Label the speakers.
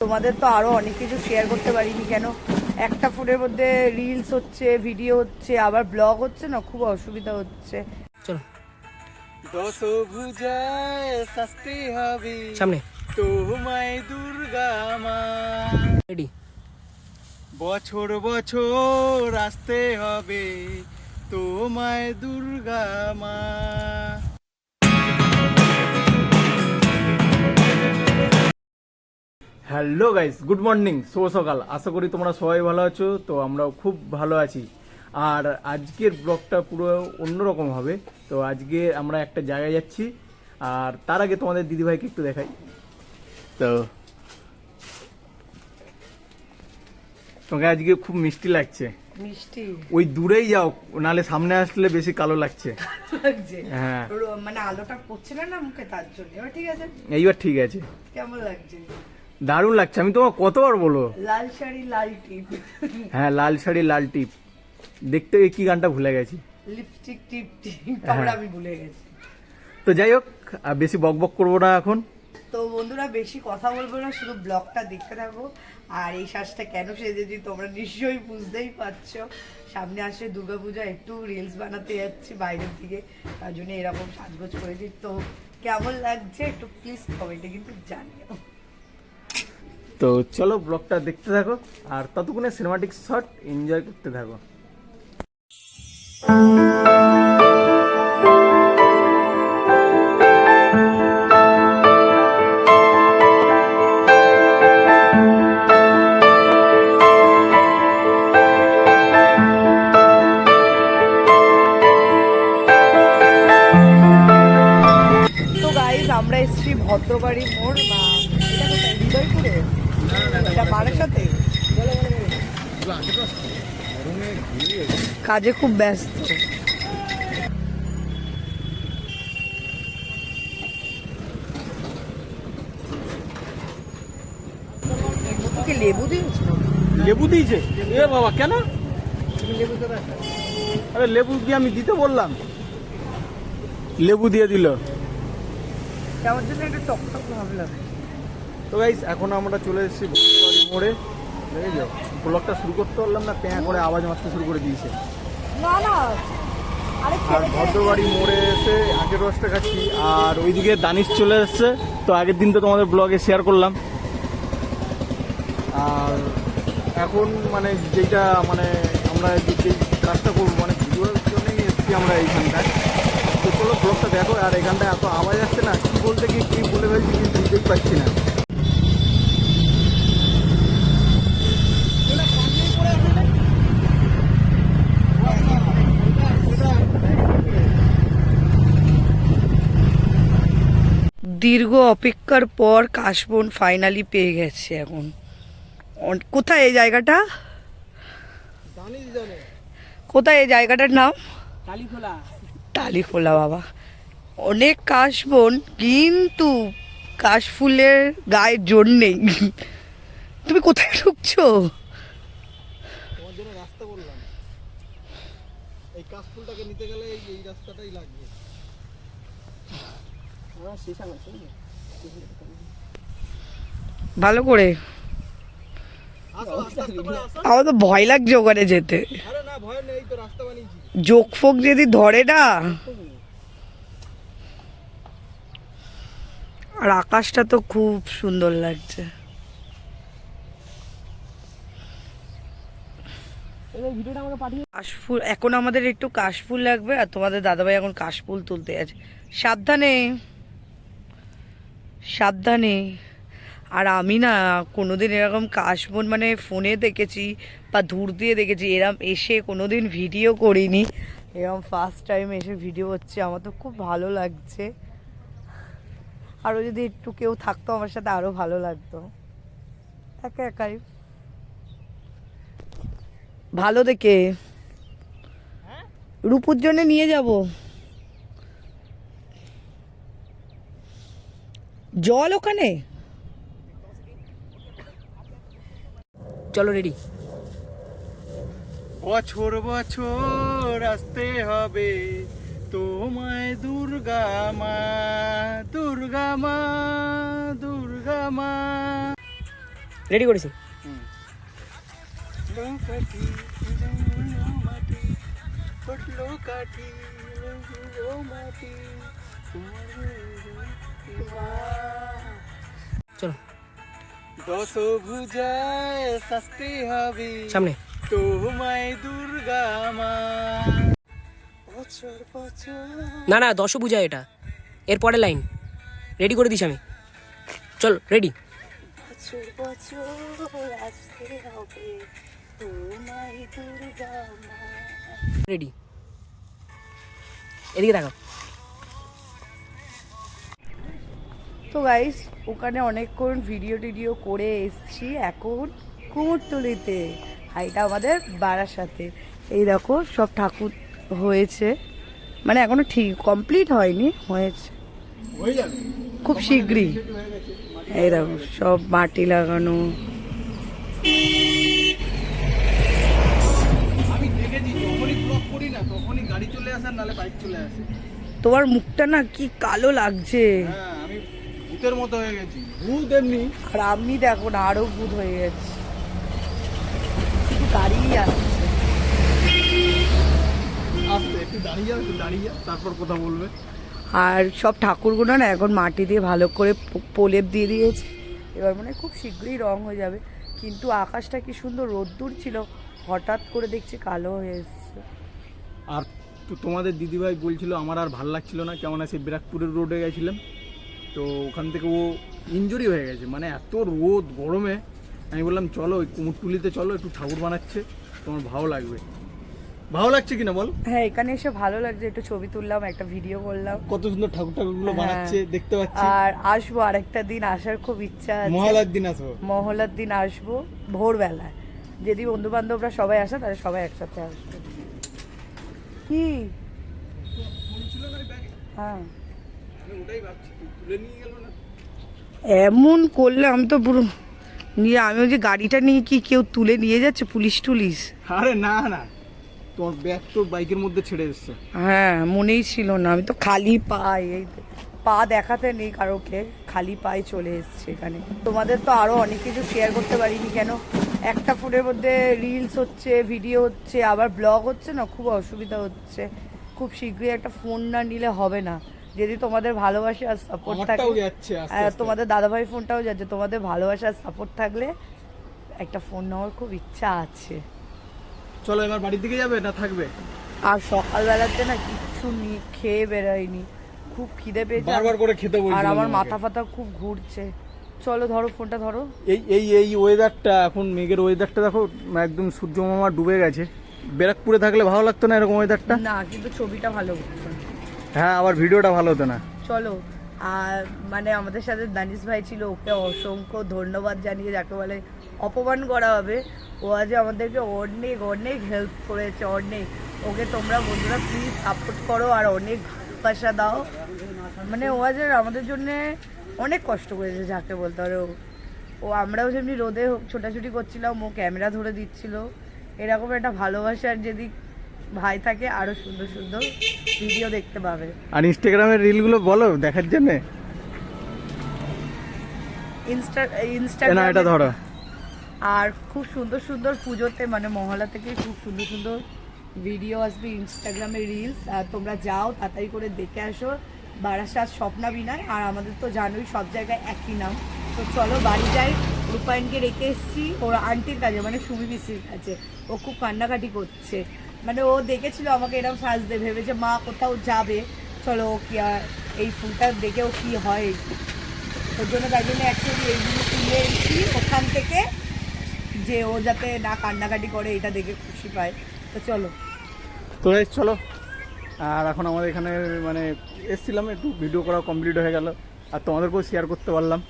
Speaker 1: তোমাদের তো আরও অনেক কিছু শেয়ার করতে পারিনি কেন? একটা ফোনের মধ্যে রিলস হচ্ছে ভিডিও হচ্ছে আবার ব্লগ হচ্ছে না? খুব অসুবিধা হচ্ছে।
Speaker 2: চলো। সামনে।
Speaker 3: তোমায় দুর্গা মা।
Speaker 2: রেডি
Speaker 3: বছর বছর আসতে হবে তোমায় দুর্গা মা। হ্যালো গাইস গুড মর্নিং শুভ সকাল। আশা করি তোমরা সবাই ভালো আছো তো আমরাও খুব ভালো আছি। আর আজকের ব্লগটা পুরো অন্যরকম হবে তো আজকে আমরা একটা জায়গায় যাচ্ছি। আর তার আগে তোমাদের দিদিভাইকে একটু দেখাই। তো তোমাকে আজকে খুব মিষ্টি লাগছে।
Speaker 1: মিষ্টি।
Speaker 3: ওই দূরেই যাও নালে সামনে আসলে বেশি কালো লাগছে।
Speaker 1: লাগছে।
Speaker 3: হ্যাঁ।
Speaker 1: মানে আলোটা পড়ছিল না মুখে তার জন্য। এবার ঠিক আছে?
Speaker 3: এইবার ঠিক আছে।
Speaker 1: কেমন লাগছে?
Speaker 3: দারুণ লাগছে। আমি তোমার কতবার বলো
Speaker 1: লাল শাড়ি লাল টিপ।
Speaker 3: হ্যাঁ লাল শাড়ি লাল টিপ। দেখতে কি গানটা ভুলে গেছি।
Speaker 1: লিপস্টিক টিপ টিপ।
Speaker 3: হ্যাঁ।
Speaker 1: আমি ভুলে গেছি।
Speaker 3: তো যাই হোক আর বেশি বক বক করব না এখন।
Speaker 1: তো বন্ধুরা বেশি কথা বলব না শুধু ব্লগটা দেখতে থাকো। আর এই শ্বাসটা কেন সেজেছি তোমরা নিশ্চয়ই বুঝতেই পারছ। সামনে আসে দুর্গাপূজা একটু রিলস বানাতে যাচ্ছি বাইরের দিকে। তার জন্য এরকম সাজগোজ করেছি। তো কেমন লাগছে একটু প্লিজ কমেন্টে কিন্তু জানিও।
Speaker 3: তো চলো ব্লগটা দেখতে থাকো আর ততক্ষণে সিনেমাটিক শট এনজয় করতে থাকো
Speaker 1: আমরা এসেছি ভদ্রবাড়ি মোড় বা এটা কোথায়? হৃদয়পুরে এটা বারাসাতে কাজে খুব ব্যস্ত। লেবু দিয়েছিল
Speaker 3: লেবু দিয়েছে? এ বাবা কেন? আরে লেবু দিয়ে আমি দিতে বললাম। লেবু দিয়ে দিল।
Speaker 1: আমার জন্য একটা টক টক ভাবলাম
Speaker 3: তো গাইস এখন আমরা চলে এসেছি মোড়ে। দেখে যাও ব্লগটা শুরু করতে পারলাম না প্যাঁ করে আওয়াজ মারতে শুরু করে দিয়েছে।
Speaker 1: না না আরে
Speaker 3: ভদ্রবাড়ি মোড়ে এসে আগের রসটা খাচ্ছি আর ওইদিকে দানিশ চলে এসছে। তো আগের দিন তো তোমাদের ব্লগে শেয়ার করলাম। আর এখন মানে যেটা মানে আমরা যে কাজটা করব মানে ভিডিওর জন্যই এসেছি আমরা এইখানটায়। তো চলো ব্লগটা দেখো আর এখানটায় এত আওয়াজ আসছে না কি বলতে কি কি বলে ফেলছি কিন্তু বুঝতেই পারছি না।
Speaker 1: দীর্ঘ অপেক্ষার পর কাশবন ফাইনালি পেয়ে গেছে এখন। কোথায় এই জায়গাটা? কোথায় এই জায়গাটার নাম? টালিখোলা। বাবা। অনেক কাশবন কিন্তু কাশফুলের গায়ে জোর নেই। তুমি কোথায় ঢুকছো?
Speaker 3: রাস্তা বললাম। এই কাশফুলটাকে নিতে গেলে এই রাস্তাটাই লাগবে।
Speaker 1: ভালো করে। আমার তো ভয় লাগছে ওখানে যেতে। যোগ ফোক যদি ধরে না। আর আকাশটা তো খুব সুন্দর লাগছে। কাশফুল এখন আমাদের একটু কাশফুল লাগবে আর তোমাদের দাদাভাই এখন কাশফুল তুলতে আছে সাবধানে। সাবধানে। আর আমি না কোনোদিন এরকম কাশবন মানে ফোনে দেখেছি বা দূর দিয়ে দেখেছি এরম এসে কোনোদিন ভিডিও করিনি। এরম ফার্স্ট টাইম এসে ভিডিও হচ্ছে আমার তো খুব ভালো লাগছে। আরও যদি একটু কেউ থাকতো আমার সাথে আরও ভালো লাগতো। একা একাই। ভালো দেখে। রূপুর জন্য নিয়ে যাব। জল ওখানে?
Speaker 2: চলো রেডি।
Speaker 3: বছর বছর আসতে হবে তোমায় দুর্গা মা দুর্গা মা দুর্গা মা।
Speaker 2: রেডি করেছি। চলো।
Speaker 3: দশ ভুজায় শাস্তি হবে।
Speaker 2: সামনে।
Speaker 3: তোমায় দুর্গা মা।
Speaker 2: না না দশ বুঝা এটা। এর পরের লাইন। রেডি করে দিস আমি। চল রেডি রেডি এদিকে দেখো
Speaker 1: তো গাইস ওখানে অনেকক্ষণ ভিডিও টিডিও করে এসছি এখন কুমোরটুলিতে এটা আমাদের বাড়ার সাথে এই দেখো সব ঠাকুর হয়েছে। মানে এখনও ঠিক কমপ্লিট হয়নি হয়েছে। খুব শীঘ্রই। এই দেখো সব মাটি লাগানো। তোমার মুখটা না কি কালো লাগছে।
Speaker 3: হ্যাঁ। ভূতের মতো হয়ে গেছি। ভূত এমনি।
Speaker 1: আর আমি দেখো না আরও ভূত হয়ে গেছি। শুধু গাড়িই আসছে।
Speaker 3: আসতে একটু দাঁড়িয়ে যাও একটু দাঁড়িয়ে যাও তারপর কথা বলবে।
Speaker 1: আর সব ঠাকুরগুলো না এখন মাটি দিয়ে ভালো করে প্রলেপ দিয়ে দিয়েছে। এবার মানে খুব শীঘ্রই রং হয়ে যাবে। কিন্তু আকাশটা কি সুন্দর রোদ্দুর ছিল। হঠাৎ করে দেখছি কালো হয়ে এসছে।
Speaker 3: আর তো তোমাদের দিদিভাই বলছিল আমার আর ভালো লাগছিল না। কেমন আছে ব্যারাকপুরের রোডে গেছিলাম। তো ওখান থেকে ও ইঞ্জুরি হয়ে গেছে। মানে এত রোদ গরমে আমি বললাম চলো ওই কুমোরটুলিতে চলো একটু ঠাকুর বানাচ্ছে। তোমার ভালো লাগবে। ভালো লাগছে কিনা বল?
Speaker 1: হ্যাঁ এখানে এসে ভালো লাগছে। একটু ছবি তুললাম একটা ভিডিও করলাম।
Speaker 3: কত সুন্দর ঠাকুর ঠাকুরগুলো
Speaker 1: হ্যাঁ।
Speaker 3: বানাচ্ছে দেখতে পাচ্ছি।
Speaker 1: আর আসব আর একটা দিন আসার খুব ইচ্ছা আছে।
Speaker 3: মহালার দিন আসব।
Speaker 1: মহলার দিন আসব ভোরবেলায়। যদি বন্ধু বান্ধবরা সবাই আসে তাহলে সবাই একসাথে আসবে। কি? হ্যাঁ। এমন করলে আমি তো পুরো নিয়ে আমি ওই যে গাড়িটা নিয়ে কি কেউ তুলে নিয়ে যাচ্ছে পুলিশ টুলিশ?
Speaker 3: আরে না না। তোমার ব্যাগ তো বাইকের মধ্যে ছেড়ে এসছে।
Speaker 1: হ্যাঁ মনেই ছিল না। আমি তো খালি পাই এই পা দেখাতে নেই কারোকে খালি পায়ে চলে এসছে এখানে। তোমাদের তো আরও অনেক কিছু শেয়ার করতে পারিনি কেন? একটা ফোনের মধ্যে রিলস হচ্ছে ভিডিও হচ্ছে আবার ব্লগ হচ্ছে না? খুব অসুবিধা হচ্ছে। খুব শীঘ্রই একটা ফোন না নিলে হবে না। যদি তোমাদের ভালোবাসা আর সাপোর্ট থাকে। তোমাদের দাদাভাই ফোনটাও যাচ্ছে তোমাদের ভালোবাসা আর সাপোর্ট থাকলে একটা ফোন নেওয়ার খুব ইচ্ছা আছে।
Speaker 3: চলো এবার বাড়ির দিকে যাবে না থাকবে?
Speaker 1: আর সকালবেলাতে না কিচ্ছু নি খেয়ে বেরোয়নি। খুব খিদে পেয়েছে
Speaker 3: বারবার করে খেতে
Speaker 1: আর আমার মাথা ফাতা খুব ঘুরছে। চলো ধরো ফোনটা ধরো।
Speaker 3: এই এই এই ওয়েদারটা এখন মেঘের ওয়েদারটা দেখো একদম সূর্য মামা ডুবে গেছে। ব্যারাকপুরে থাকলে ভালো লাগতো না এরকম ওয়েদারটা
Speaker 1: না কিন্তু ছবিটা ভালো
Speaker 3: হ্যাঁ আবার ভিডিওটা ভালো হতো না।
Speaker 1: চলো, আর মানে আমাদের সাথে দানিশ ভাই ছিল, ওকে অসংখ্য ধন্যবাদ জানিয়ে যাকে বলে অপমান করা হবে। ও আজ আমাদেরকে অনেক অনেক হেল্প করেছে, অনেক। ওকে তোমরা বন্ধুরা প্লিজ সাপোর্ট করো আর অনেক ভালোবাসা দাও। মানে ও আজ আমাদের জন্যে অনেক কষ্ট করেছে, যাকে বলতে পারো। ও আমরাও যেমনি রোদে ছোটাছুটি করছিলাম, ও ক্যামেরা ধরে দিচ্ছিল। এরকম একটা ভালোবাসার যদি ভাই থাকে আরও সুন্দর সুন্দর ভিডিও দেখতে পাবে।
Speaker 3: আর ইনস্টাগ্রামের রিলগুলো বলো দেখার জন্য?
Speaker 1: ইনস্টা
Speaker 3: এটা ধরো।
Speaker 1: আর খুব সুন্দর সুন্দর পুজোতে মানে মহলা থেকে খুব সুন্দর সুন্দর ভিডিও আসবে ইনস্টাগ্রামে রিলস আর তোমরা যাও তাড়াতাড়ি করে দেখে আসো। বারাসাত স্বপ্না বিনয় আর আমাদের তো জানোই সব জায়গায় একই নাম। তো চলো বাড়ি যাই রূপায়ণকে রেখে এসেছি। ওর আন্টির কাছে মানে সুমি পিসির কাছে ও খুব কান্নাকাটি করছে। মানে ও দেখেছিল আমাকে এরকম সাজতে, ভেবেছে, মা, কোথাও যাবে? চলো, ও কি আর এই ফুলটা দেখে ও কি হয়? ওর জন্য তাই জন্য অ্যাকচুয়ালি এইগুলো তুলে এনেছি ওখান থেকে, যে ও যাতে না কান্নাকাটি করে, এটা দেখে খুশি পায়। তো চলো।
Speaker 3: তো চলো। আর এখন আমাদের এখানে মানে এসছিলাম, একটু ভিডিও করা কমপ্লিট হয়ে গেল। আর তোমাদেরকেও শেয়ার করতে পারলাম।